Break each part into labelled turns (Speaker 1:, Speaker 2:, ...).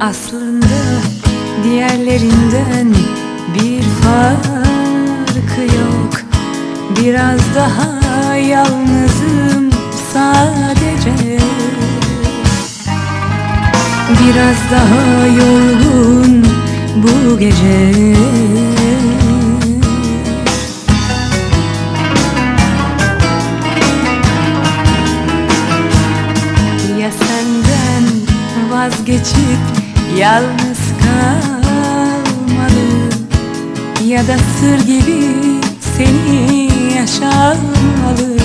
Speaker 1: Aslında diğerlerinden bir farkı yok. Biraz daha yalnızım sadece. Biraz daha yorgun bu gece. Ya senden vazgeçip yalnız kalmalı Ya da sır gibi seni yaşamalı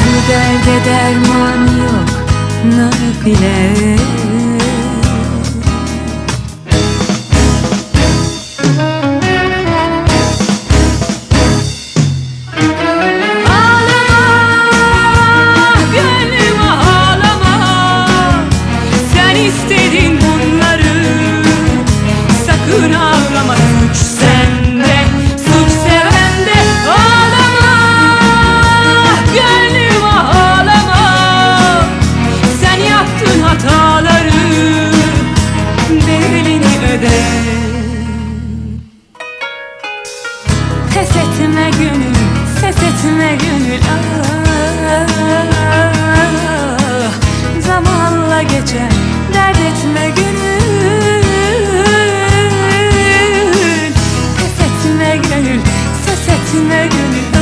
Speaker 1: Bu derde derman yok nafile etme gönül, ses etme gönül. Ah, Zamanla geçer, dert etme gönül. Pes etme gönül, ses etme gönül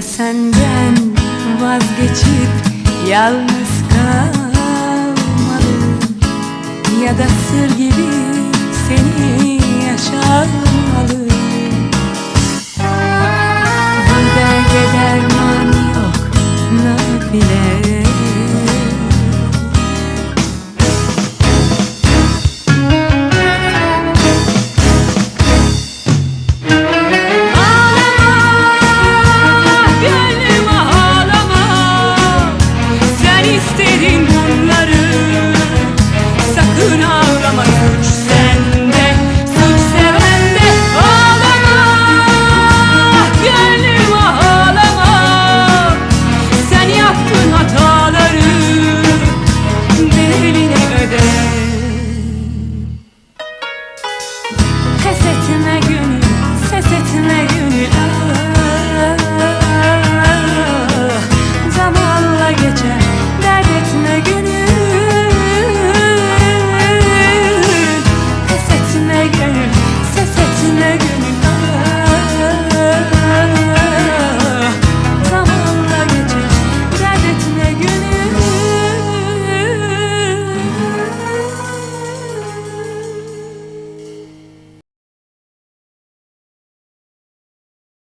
Speaker 1: Ya senden vazgeçip yalnız kalmalı Ya da sır gibi seni yaşar Living in